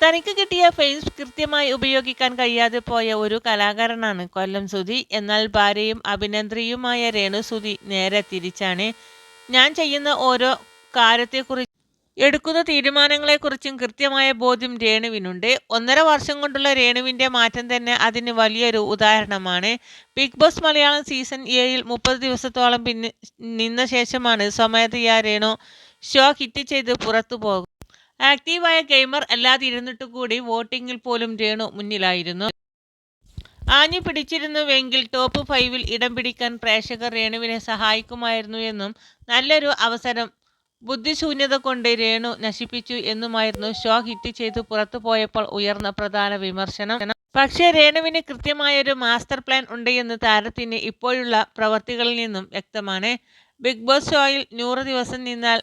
തനിക്ക് കിട്ടിയ ഫെയ്സ് കൃത്യമായി ഉപയോഗിക്കാൻ കഴിയാതെ പോയ ഒരു കലാകാരനാണ് കൊല്ലം സുധി. എന്നാൽ ഭാര്യയും അഭിനേത്രിയുമായ രേണു സുധി നേരെ തിരിച്ചാണ്. ഞാൻ ചെയ്യുന്ന ഓരോ കാര്യത്തെക്കുറിച്ച് എടുക്കുന്ന തീരുമാനങ്ങളെക്കുറിച്ചും കൃത്യമായ ബോധ്യം രേണുവിനുണ്ട്. ഒന്നര വർഷം കൊണ്ടുള്ള രേണുവിന്റെ മാറ്റം തന്നെ അതിന് വലിയൊരു ഉദാഹരണമാണ്. ബിഗ് ബോസ് മലയാളം സീസൺ ഏഴിൽ മുപ്പത് ദിവസത്തോളം പിന്നെ നിന്ന ശേഷമാണ് സ്വമേധയാ രേണു ഷോ ഹിറ്റ് ചെയ്ത് പുറത്തു പോകും ആക്റ്റീവായ ഗെയിമർ അല്ലാതിരുന്നിട്ട് കൂടി വോട്ടിങ്ങിൽ പോലും രേണു മുന്നിലായിരുന്നു. ആഞ്ഞു പിടിച്ചിരുന്നുവെങ്കിൽ ടോപ്പ് ഫൈവിൽ ഇടം പിടിക്കാൻ പ്രേക്ഷകർ രേണുവിനെ സഹായിക്കുമായിരുന്നു എന്നും നല്ലൊരു അവസരം ബുദ്ധിശൂന്യത കൊണ്ട് രേണു നശിപ്പിച്ചു എന്നുമായിരുന്നു ഷോ ഹിറ്റ് ചെയ്തു പുറത്തു പോയപ്പോൾ ഉയർന്ന പ്രധാന വിമർശനം. പക്ഷേ രേണുവിന് കൃത്യമായൊരു മാസ്റ്റർ പ്ലാൻ ഉണ്ട് എന്ന് താരത്തിന് ഇപ്പോഴുള്ള പ്രവർത്തികളിൽ നിന്നും വ്യക്തമാണ്. ബിഗ് ബോസ് ഷോയിൽ നൂറ് ദിവസം നിന്നാൽ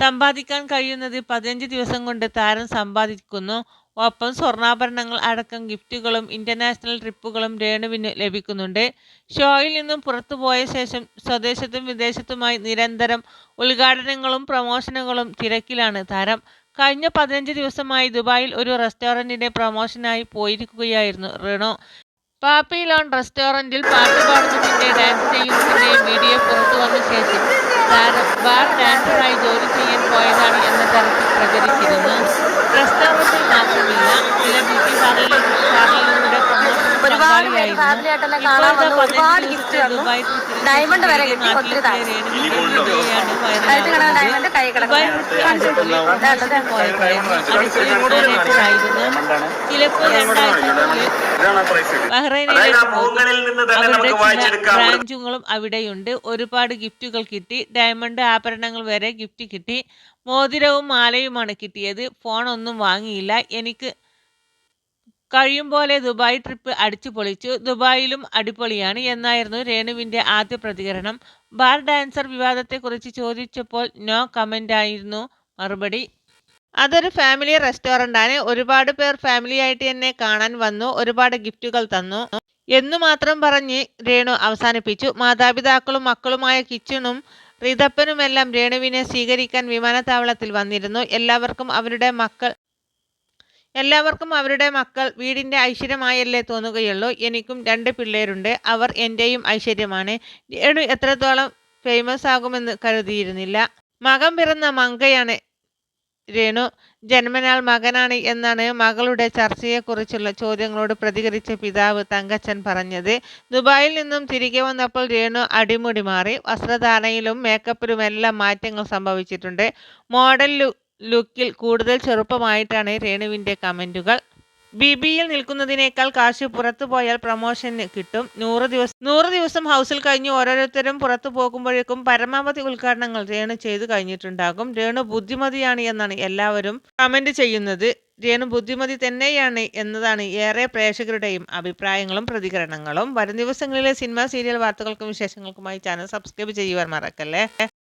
സമ്പാദിക്കാൻ കഴിയുന്നത് പതിനഞ്ച് ദിവസം കൊണ്ട് താരം സമ്പാദിക്കുന്നു. ഒപ്പം സ്വർണാഭരണങ്ങൾ അടക്കം ഗിഫ്റ്റുകളും ഇന്റർനാഷണൽ ട്രിപ്പുകളും രേണുവിന് ലഭിക്കുന്നുണ്ട്. ഷോയിൽ നിന്നും പുറത്തുപോയ ശേഷം സ്വദേശത്തും വിദേശത്തുമായി നിരന്തരം ഉദ്ഘാടനങ്ങളും പ്രമോഷനുകളും തിരക്കിലാണ് താരം. കഴിഞ്ഞ പതിനഞ്ച് ദിവസമായി ദുബായിൽ ഒരു റെസ്റ്റോറന്റിന്റെ പ്രമോഷനായി പോയിരിക്കുകയായിരുന്നു റെണോ. പാപ്പി ലോൺ റെസ്റ്റോറന്റിൽ പാട്ട് പാടുന്നതിന്റെ ഡാൻസ് ചെയ്യുന്നതിന്റെ പ്രചരിച്ചിരുന്നു. പ്രസ്താവത്തിൽ മാത്രമില്ല ചില ബ്യൂട്ടി പാർലറിൽ ഫാമിലിയായിട്ടെല്ലാം കാണാൻ ഒരുപാട് ഗിഫ്റ്റ് തന്നു ഡയമണ്ട് വരെ കിട്ടി ഒത്തിരി താങ്ക്സ് കഴുത്ത് കിടന്ന ഡയമണ്ട് കൈ കിടക്കുന്ന ചിലപ്പോൾ ബ്രാഞ്ചുകളും അവിടെയുണ്ട്. ഒരുപാട് ഗിഫ്റ്റുകൾ കിട്ടി. ഡയമണ്ട് ആഭരണങ്ങൾ വരെ ഗിഫ്റ്റ് കിട്ടി. മോതിരവും മാലയുമാണ് കിട്ടിയത്. ഫോൺ ഒന്നും വാങ്ങിയില്ല. എനിക്ക് കഴിയും പോലെ ദുബായ് ട്രിപ്പ് അടിച്ചു പൊളിച്ചു. ദുബായിലും അടിപൊളിയാണ് എന്നായിരുന്നു രേണുവിന്റെ ആദ്യ പ്രതികരണം. ബാർ ഡാൻസർ വിവാദത്തെക്കുറിച്ച് ചോദിച്ചപ്പോൾ നോ കമന്റ് ആയിരുന്നു മറുപടി. അതൊരു ഫാമിലി റെസ്റ്റോറന്റാണ് ഒരുപാട് പേർ ഫാമിലി ആയിട്ട് എന്നെ കാണാൻ വന്നു. ഒരുപാട് ഗിഫ്റ്റുകൾ തന്നു. എന്നു മാത്രം പറഞ്ഞ് രേണു അവസാനിപ്പിച്ചു. മാതാപിതാക്കളും മക്കളുമായ കിച്ചണും റിതപ്പനുമെല്ലാം രേണുവിനെ സ്വീകരിക്കാൻ വിമാനത്താവളത്തിൽ വന്നിരുന്നു. എല്ലാവർക്കും അവരുടെ മക്കൾ എല്ലാവർക്കും അവരുടെ മക്കൾ വീടിന്റെ ഐശ്വര്യമായല്ലേ തോന്നുകയുള്ളൂ. എനിക്കും രണ്ട് പിള്ളേരുണ്ട്. അവർ എന്റെയും ഐശ്വര്യമാണ്. രേണു എത്രത്തോളം ഫേമസ് ആകുമെന്ന് കരുതിയിരുന്നില്ല. മകൻ പിറന്ന മങ്കയാണ് രേണു. ജന്മനാൾ മകനാണ് എന്നാണ് മകളുടെ ചർച്ചയെക്കുറിച്ചുള്ള ചോദ്യങ്ങളോട് പ്രതികരിച്ച പിതാവ് തങ്കച്ചൻ പറഞ്ഞത്. ദുബായിൽ നിന്നും തിരികെ വന്നപ്പോൾ രേണു അടിമുടി മാറി. വസ്ത്രധാരണയിലും മേക്കപ്പിലുമെല്ലാം മാറ്റങ്ങൾ സംഭവിച്ചിട്ടുണ്ട്. മോഡൽ ലുക്കിൽ കൂടുതൽ ചെറുപ്പമായിട്ടാണ് രേണുവിന്റെ കമന്റുകൾ. ബി ബിയിൽ നിൽക്കുന്നതിനേക്കാൾ കാശ് പുറത്തു പോയാൽ പ്രൊമോഷന് കിട്ടും. നൂറ് ദിവസം നൂറ് ദിവസം ഹൗസിൽ കഴിഞ്ഞ് ഓരോരുത്തരും പുറത്തു പോകുമ്പോഴേക്കും പരമാവധി ഉദ്ഘാടനങ്ങൾ രേണു ചെയ്തു കഴിഞ്ഞിട്ടുണ്ടാകും. രേണു ബുദ്ധിമതിയാണ് എന്നാണ് എല്ലാവരും കമന്റ് ചെയ്യുന്നത്. രേണു ബുദ്ധിമതി തന്നെയാണ് എന്നതാണ് ഏറെ പ്രേക്ഷകരുടെയും അഭിപ്രായങ്ങളും പ്രതികരണങ്ങളും. വരും ദിവസങ്ങളിലെ സിനിമ സീരിയൽ വാർത്തകൾക്കും വിശേഷങ്ങൾക്കുമായി ചാനൽ സബ്സ്ക്രൈബ് ചെയ്യുവാൻ മറക്കല്ലേ?